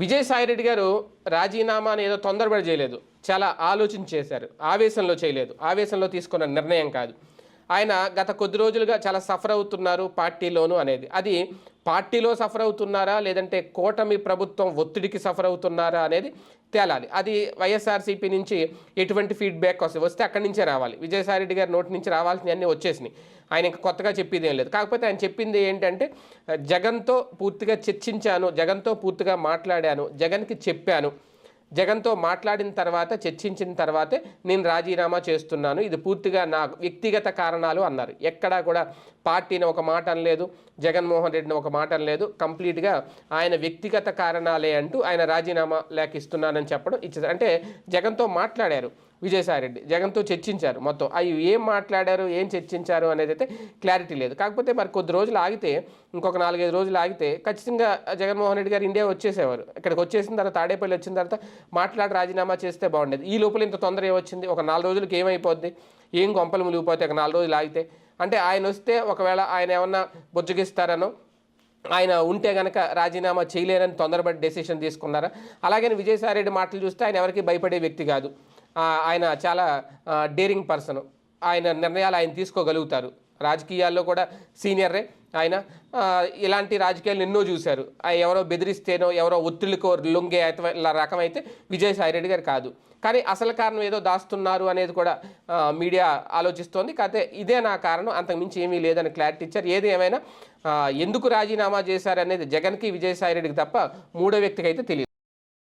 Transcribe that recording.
విజయసాయిరెడ్డి గారు రాజీనామాని ఏదో తొందరపడి చేయలేదు. చాలా ఆలోచన చేశారు. ఆవేశంలో చేయలేదు. ఆవేశంలో తీసుకున్న నిర్ణయం కాదు. ఆయన గత కొద్ది రోజులుగా చాలా సఫర్ అవుతున్నారు పార్టీలోను అనేది. అది పార్టీలో సఫర్ అవుతున్నారా? లేదంటే కూటమి ప్రభుత్వం ఒత్తిడికి సఫర్ అవుతున్నారా అనేది తేలాలి. అది వైఎస్ఆర్సీపీ నుంచి ఎటువంటి ఫీడ్బ్యాక్ వస్తే వస్తే అక్కడి నుంచే రావాలి. విజయసాయిరెడ్డి గారి నోటి నుంచి రావాల్సినవన్నీ వచ్చేసినాయి. ఆయన ఇంకా కొత్తగా చెప్పేది ఏం లేదు. కాకపోతే ఆయన చెప్పింది ఏంటంటే జగన్తో పూర్తిగా చర్చించాను జగన్తో పూర్తిగా మాట్లాడాను జగన్కి చెప్పాను జగన్తో మాట్లాడిన తర్వాత చర్చించిన తర్వాతే నేను రాజీనామా చేస్తున్నాను. ఇది పూర్తిగా నా వ్యక్తిగత కారణాలు అన్నారు. ఎక్కడా కూడా పార్టీని ఒక మాట అనలేదు జగన్మోహన్ రెడ్డిని ఒక మాట అనలేదు. కంప్లీట్గా ఆయన వ్యక్తిగత కారణాలే అంటూ ఆయన రాజీనామా లేఖ ఇస్తున్నానని చెప్పడం ఇచ్చారు అంటే జగన్తో మాట్లాడారు. విజయసాయిరెడ్డి జగన్తో చర్చించారు మొత్తం. అవి ఏం మాట్లాడారు ఏం చర్చించారు అనేది అయితే క్లారిటీ లేదు. కాకపోతే మరి కొద్ది రోజులు ఆగితే ఇంకొక నాలుగైదు రోజులు ఆగితే ఖచ్చితంగా జగన్మోహన్ రెడ్డి గారు ఇండియా వచ్చేసేవారు. ఇక్కడికి వచ్చేసిన తర్వాత తాడేపల్లి వచ్చిన తర్వాత మాట్లాడి రాజీనామా చేస్తే బాగుండేది. ఈ లోపల ఇంత తొందర ఏమొచ్చింది ఒక నాలుగు రోజులకి ఏమైపోద్ది? ఏం గొంపలు ములిగిపోతే ఒక నాలుగు రోజులు ఆగితే. అంటే ఆయన వస్తే ఒకవేళ ఆయన ఏమన్నా బుజ్జగిస్తారనో ఆయన ఉంటే గనక రాజీనామా చేయలేరని తొందరపడి డెసిషన్ తీసుకున్నారా? అలాగని విజయసాయిరెడ్డి మాటలు చూస్తే ఆయన ఎవరికి భయపడే వ్యక్తి కాదు. ఆయన చాలా డేరింగ్ పర్సన్ ఆయన నిర్ణయాలు ఆయన తీసుకోగలుగుతారు. రాజకీయాల్లో కూడా సీనియరే ఆయన. ఇలాంటి రాజకీయాలు ఎన్నో చూశారు. ఆ ఎవరో బెదిరిస్తేనో ఎవరో ఒత్తిళ్ళకో లొంగే అథవా ఇలా రకమైతే విజయసాయిరెడ్డి గారు కాదు. కానీ అసలు కారణం ఏదో దాస్తున్నారు అనేది కూడా మీడియా ఆలోచిస్తోంది. కాకపోతే ఇదే నా కారణం. అంతకుమించి ఏమీ లేదని క్లారిటీ ఇచ్చారు. ఏది ఏమైనా ఎందుకు రాజీనామా చేశారనేది జగన్కి విజయసాయిరెడ్డికి తప్ప మూడో వ్యక్తికి అయితే తెలియదు.